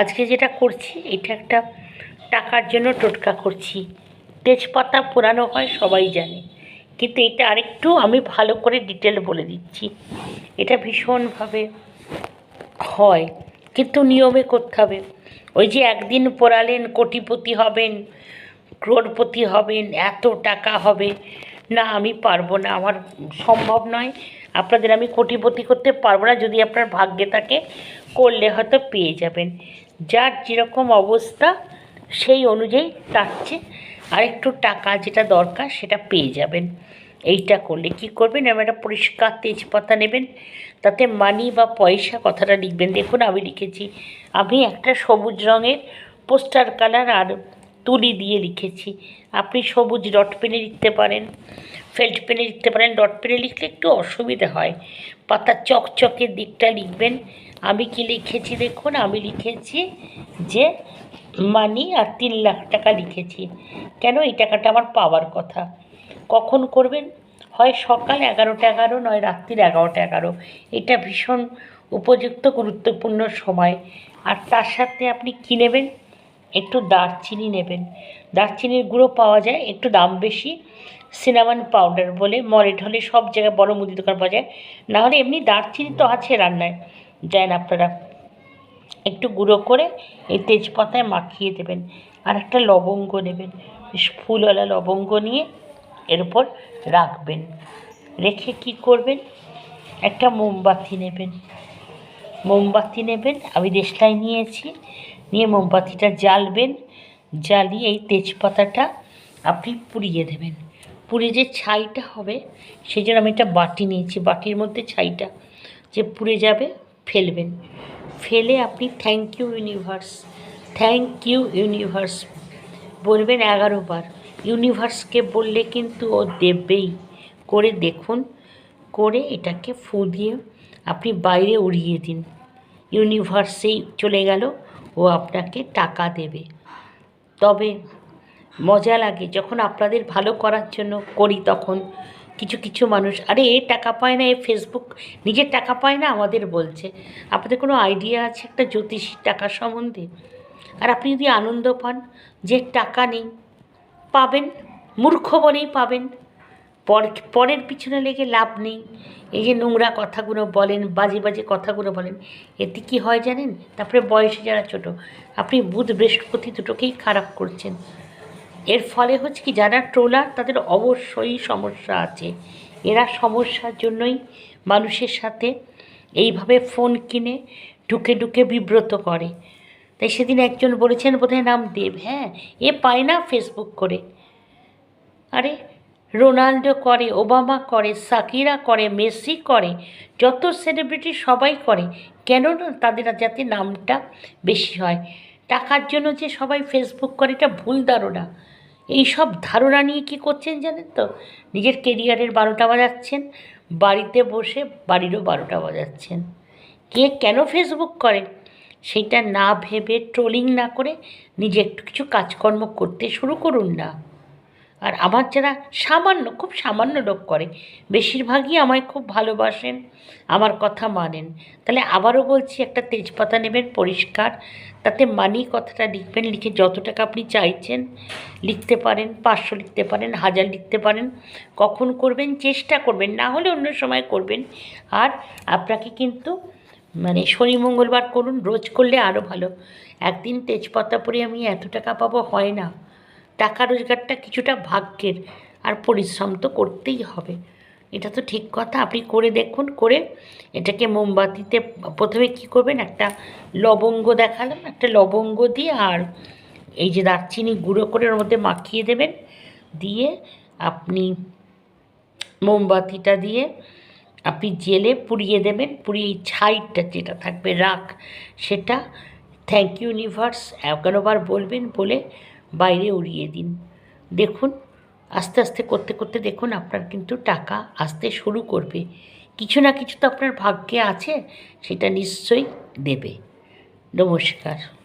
আজকে যেটা করছি, এটা একটা টাকার জন্য টোটকা করছি। তেজপাতা পোড়ানো হয়, সবাই জানে। কিন্তু এটা আরেকটু আমি ভালো করে ডিটেল বলে দিচ্ছি। এটা ভীষণভাবে হয়, কিন্তু নিয়মে করতে হবে। ওই যে একদিন পোড়ালেন, কোটিপতি হবেন, ক্রোড়পতি হবেন, এত টাকা হবে। না, আমি পারব না, আমার সম্ভব নয়। আপনাদের আমি কোটিপতি করতে পারব না, যদি আপনার ভাগ্যে থাকে, করলে হয়তো পেয়ে যাবেন। যার যেরকম অবস্থা, সেই অনুযায়ী তার চেয়ে আরেকটু টাকা যেটা দরকার, সেটা পেয়ে যাবেন। এইটা করলে কি করবেন? এবার একটা পরিষ্কার তেজপাতা নেবেন। তাতে মানি বা পয়সা কথাটা লিখবেন। দেখুন, আমি লিখেছি, আমি একটা সবুজ রঙের পোস্টার কালার আর তুলি দিয়ে লিখেছি। আপনি সবুজ ডট পেনে লিখতে পারেন। ফেল্ট পেনে লিখতে পারেন ডট পেনে লিখলে একটু অসুবিধে হয়। পাতা চকচকের দিকটা লিখবেন। আমি কি লিখেছি দেখুন, আমি লিখেছি যে মানি আর তিন লাখ টাকা লিখেছি। কেন? এই টাকাটা আমার পাওয়ার কথা। কখন করবেন? হয় সকাল এগারোটা এগারো, নয় রাত্রির এগারোটা এগারো। এটা ভীষণ উপযুক্ত, গুরুত্বপূর্ণ সময়। আর তার সাথে আপনি কী নেবেন? একটু দারচিনি নেবেন। দারচিনির গুঁড়ো পাওয়া যায়, একটু দাম বেশি সিনামন পাউডার বলে মলে ঢলে সব জায়গায় বড় মুদি দোকান পাওয়া যায়। নাহলে এমনি দারচিনি তো আছে রান্নায়। দেন আপনারা একটু গুঁড়ো করে এই তেজপাতায় মাখিয়ে দেবেন। আর একটা লবঙ্গ নেবেন ফুলওয়ালা লবঙ্গ নিয়ে এর উপর রাখবেন। রেখে কি করবেন? একটা মোমবাতি নেবেন। মোমবাতি নেবেন, আমি দেশলাই নিয়েছি। নিয়ে মোমবাতিটা জ্বালবেন, জ্বালিয়ে এই তেজপাতাটা আপনি পুড়িয়ে দেবেন। পুড়িয়ে যে ছাইটা হবে সেই জন্য আমি একটা বাটি নিয়েছি। বাটির মধ্যে ছাইটা যে পুড়ে যাবে, ফেলবেন। ফেলে আপনি thank you universe thank you universe বলবেন এগারো বার। ইউনিভার্সকে বললে কিন্তু ও দেবেই। করে দেখুন, করে এটাকে ফু দিয়ে আপনি বাইরে উড়িয়ে দিন। ইউনিভার্সেই চলে গেল। ও আপনাকে টাকা দেবে। তবে মজা লাগে যখন আপনাদের ভালো করার জন্য করি তখন। কিছু কিছু মানুষ, আরে, এ টাকা পায় না, এ ফেসবুক নিজের টাকা পায় না? আমাদের বলছে। আপনাদের কোনো আইডিয়া আছে একটা জ্যোতিষীর টাকা সম্বন্ধে? আর আপনি যদি আনন্দ পান যে টাকা নেই, পাবেন, মূর্খ বলেই পাবেন। পর, পরের পিছনে লেগে লাভ নেই। এই যে নোংরা কথাগুলো বলেন, বাজে বাজে কথাগুলো বলেন, এতে কি হয় জানেন? তারপরে বয়সে যারা ছোট, আপনি বুধ বৃহস্পতি দুটোকেই খারাপ করছেন। এর ফলে হচ্ছে কি, যারা ট্রোলার, তাদের অবশ্যই সমস্যা আছে। এরা সমস্যার জন্যই মানুষের সাথে এইভাবে ফোন কিনে ঢুকে ঢুকে বিব্রত করে। তাই সেদিন একজন বলেছেন, বোধহয় নাম দেব হ্যাঁ? এ পায় না ফেসবুক করে। আরে রোনাল্ডো করে, ওবামা করে, সাকিরা করে, মেসি করে, যত সেলিব্রিটি সবাই করে কেন তাদের যাতে নামটা বেশি হয়। টাকার জন্য যে সবাই ফেসবুক করে, এটা ভুল ধারণা। এই সব ধারণা নিয়ে কী করছেন জানেন তো? নিজের কেরিয়ারের বারোটা বাজাচ্ছেন, বাড়িতে বসে বাড়িরও বারোটা বাজাচ্ছেন। কে কেন ফেসবুক করে? সেটা না ভেবে ট্রোলিং না করে নিজে একটু কিছু কাজকর্ম করতে শুরু করুন না। আর আমার যারা সামান্য, খুব সামান্য লোক করে, বেশিরভাগই আমায় খুব ভালোবাসেন, আমার কথা মানেন। তাহলে আবারও বলছি, একটা তেজপাতা নেবেন, পরিষ্কার, তাতে মানি কথাটা লিখবেন, লিখে যত টাকা আপনি চাইছেন, লিখতে পারেন, পাঁচশো লিখতে পারেন, হাজার লিখতে পারেন, কখন করবেন, চেষ্টা করবেন, না হলে অন্য সময় করবেন। আর আপনাকে কিন্তু মানে শনি মঙ্গলবার করুন, রোজ করলে আরও ভালো। একদিন তেজপাতা পরে আমি এত টাকা পাবো, হয় না। টাকা রোজগারটা কিছুটা ভাগ্যের, আর পরিশ্রম তো করতেই হবে। এটা তো ঠিক কথা, আপনি করে দেখুন, করে এটাকে মোমবাতিতে প্রথমে কি করবেন, একটা লবঙ্গ দেখালাম, একটা লবঙ্গ দিয়ে আর এই যে দারচিনি গুঁড়ো করে ওর মধ্যে মাখিয়ে দেবেন। দিয়ে আপনি মোমবাতিটা দিয়ে আপনি জেলে পুড়িয়ে দেবেন, পুড়িয়ে এই ছাইটা যেটা থাকবে রাখ, সেটা থ্যাংক ইউ ইউনিভার্স এগারোবার বলবেন বলে বাইরে উড়িয়ে দিন। দেখুন, আস্তে আস্তে করতে করতে দেখুন আপনার কিন্তু টাকা আসতে শুরু করবে। কিছু না কিছু তো আপনার ভাগ্যে আছে, সেটা নিশ্চয়ই দেবে। নমস্কার।